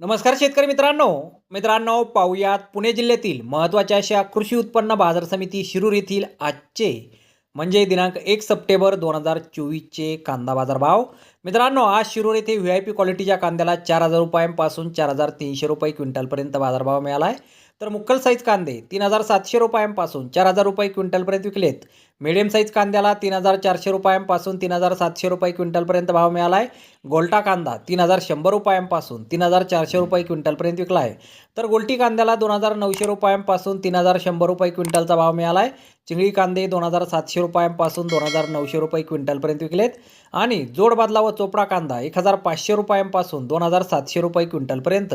नमस्कार शेतकरी मित्रांनो. मित्रांनो पाहुयात पुणे जिल्ह्यातील महत्त्वाच्या अशा कृषी उत्पन्न बाजार समिती शिरूर येथील आजचे म्हणजे दिनांक एक सप्टेंबर दोन हजार चोवीसचे कांदा बाजार भाव मित्रांनो आज शिरूर येथे व्ही आय पी क्वालिटीच्या कांद्याला चार हजार रुपयांपासून चार हजार तीनशे रुपये क्विंटलपर्यंत बाजारभाव मिळाला आहे. तर मुक्कल साईज कांदे तीन हजार सातशे रुपयांपासून चार हजार रुपये क्विंटलपर्यंत विकलेत. मिडियम साईज कांद्याला तीन हजार चारशे रुपयांपासून तीन हजार सातशे रुपये क्विंटलपर्यंत भाव मिळाला आहे गोल्टा कांदा तीन हजार शंभर रुपयांपासून तीन हजार चारशे रुपये क्विंटलपर्यंत विकला आहे तर गोल्टी कांद्याला दोन हजार नऊशे रुपयांपासून तीन हजार शंभर रुपये क्विंटलचा भाव मिळाला आहे चिंगळी कांदे दोन हजार सातशे रुपयांपासून दोन हजार नऊशे रुपये क्विंटलपर्यंत विकलेत. आणि जोड बदला व चोपडा कांदा एक हजार पाचशे रुपयांपासून दोन हजार सातशे रुपये क्विंटलपर्यंत.